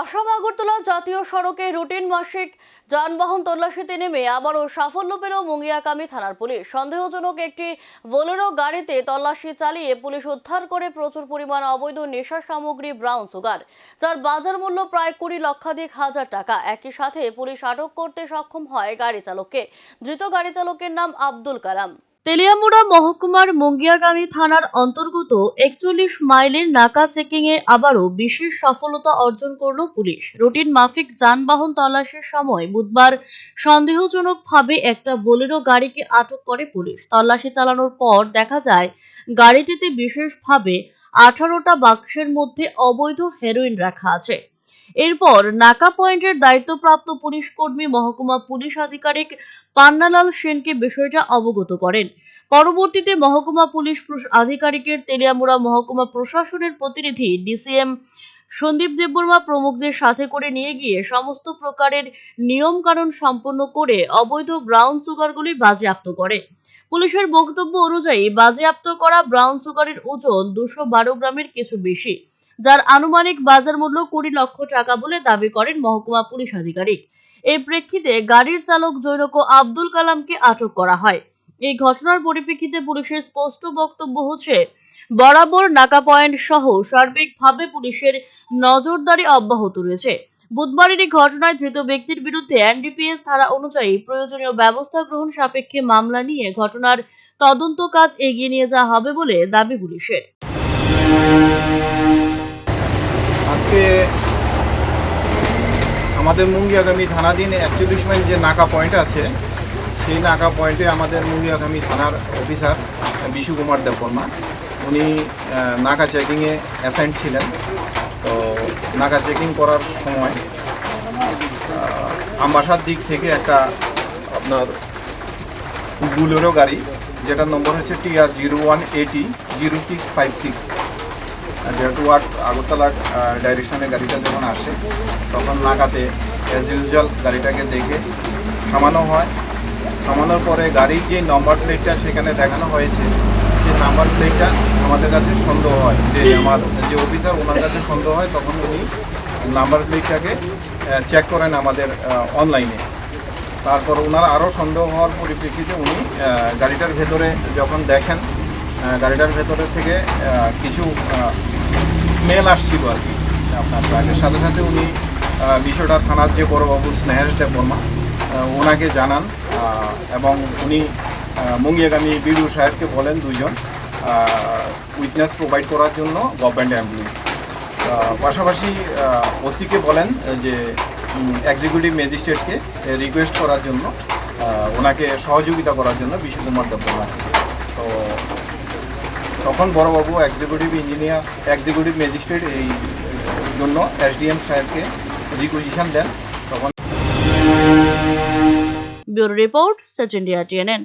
আসাম আগরতলা জাতীয় সড়কে রুটিন মাসিক যানবাহন তল্লাশিতে নেমে আবারও সাফল্য পেল মুঙ্গিয়াকামী থানার পুলিশ। সন্দেহজনক একটি বোলেরো গাড়িতে তল্লাশি চালিয়ে পুলিশ উদ্ধার করে প্রচুর পরিমাণ অবৈধ নেশা সামগ্রী, ব্রাউন সুগার, যার বাজার মূল্য প্রায় কুড়ি লক্ষাধিক হাজার টাকা। একই সাথে পুলিশ আটক করতে সক্ষম হয় গাড়ি চালককে ধৃত গাড়ি চালকের নাম আব্দুল কালাম। তেলিয়ামুড়া মহকুমার মুঙ্গিয়াগামী থানার অন্তর্গত একচল্লিশ মাইলের নাকা চেকিং এ আবারও বিশেষ সফলতা অর্জন করল পুলিশ। রুটিন মাফিক যানবাহন তল্লাশির সময় বুধবার সন্দেহজনকভাবে একটা বোলেরো গাড়িকে আটক করে পুলিশ। তল্লাশি চালানোর পর দেখা যায়, গাড়িটিতে বিশেষভাবে আঠারোটা বাক্সের মধ্যে অবৈধ হেরোইন রাখা আছে। এরপর নাকা পয়েন্টের দায়িত্বপ্রাপ্ত পুলিশ কর্মী মহকুমা পুলিশ আধিকারিক পান্নালাল সেনকে বিষয়টা অবগত করেন। পরবর্তীতে মহকুমা পুলিশ আধিকারিকের তেলিয়ামুড়া মহকুমা প্রশাসনের প্রতিনিধি ডিসিএম সন্দীপ দেববর্মা প্রমুখদের সাথে করে নিয়ে গিয়ে সমস্ত প্রকারের নিয়ম কানুন সম্পন্ন করে অবৈধ ব্রাউন সুগারগুলি বাজেয়াপ্ত করে। পুলিশের বক্তব্য অনুযায়ী, বাজেয়াপ্ত করা ব্রাউন সুগারের ওজন দুশো গ্রামের কিছু বেশি। যার আনুমানিক বাজার মূল্য কুড়ি লক্ষ টাকা বলে দাবি করেন মহকুমা পুলিশ আধিকারিক। এই প্রেক্ষিতে গাড়ির চালক জৈনক আব্দুল কালামকে আটক করা হয়। এই ঘটনার পরিপ্রেক্ষিতে পুলিশের স্পষ্ট বক্তব্য হচ্ছে, বরাবর নাকা পয়েন্ট সহ সার্বিকভাবে পুলিশের নজরদারি অব্যাহত রয়েছে। বুধবারের এই ঘটনায় ধৃত ব্যক্তির বিরুদ্ধে এনডিপিএস ধারা অনুযায়ী প্রয়োজনীয় ব্যবস্থা গ্রহণ সাপেক্ষে মামলা নিয়ে ঘটনার তদন্ত কাজ এগিয়ে নিয়ে যাওয়া হবে বলে দাবি পুলিশের। আজকে আমাদের মুঙ্গিয়াগামী থানাধীন একচল্লিশ মাইল যে নাকা পয়েন্ট আছে, সেই নাকা পয়েন্টে আমাদের মুঙ্গিয়াগামী থানার অফিসার বিশু কুমার দেববর্মা, উনি নাকা চেকিংয়ে অ্যাসাইন্ট ছিলেন। তো নাকা চেকিং করার সময় আমবাসার দিক থেকে একটা আপনার বুলেরো গাড়ি, যেটার নম্বর হচ্ছে TR zero one eighty zero six five six towards আগরতলার ডাইরেকশনে গাড়িটা যখন আসে, তখন নাগাতে অ্যাজ ইউজুয়াল গাড়িটাকে দেখে থামানো হয়। থামানোর পরে গাড়ির যে নাম্বার প্লেটটা সেখানে দেখানো হয়েছে সেই নাম্বার প্লেটটা আমাদের কাছে সন্দেহ হয়। যে আমার, যে অফিসার ওনার কাছে সন্দেহ হয়, তখন উনি নাম্বার প্লেটটাকে চেক করেন আমাদের অনলাইনে তারপর ওনার আরও সন্দেহ হওয়ার পরিপ্রেক্ষিতে উনি গাড়িটার ভেতরে যখন দেখেন গাড়িটার ভেতরের থেকে কিছু স্মেল আসছিল আর কি আপনার ট্রাকের সাথে সাথে উনি বিষয়টা থানার যে বড়বাবু স্নেহেশ দেববর্মা আহ, ওনাকে জানান এবং উনি মুঙ্গিয়াগামী বিডু সাহেবকে বলেন দুইজন উইটনেস প্রোভাইড করার জন্য গভর্নমেন্ট আহ, পাশাপাশি ওসিকে বলেন যে এক্সিকিউটিভ ম্যাজিস্ট্রেটকে রিকোয়েস্ট করার জন্য ওনাকে সহযোগিতা করার জন্য বিশ্বকুমার দেববর্মা। তো তখন বড়বাবু এক্সিকিউটিভ ইঞ্জিনিয়ার এক্সিকিউটিভ ম্যাজিস্ট্রেট এই জন্য এসডিএম সাহেবকে রিকুইজিশন দেন, তখন ব্যুরো রিপোর্ট সচ ইন্ডিয়া টিএনএন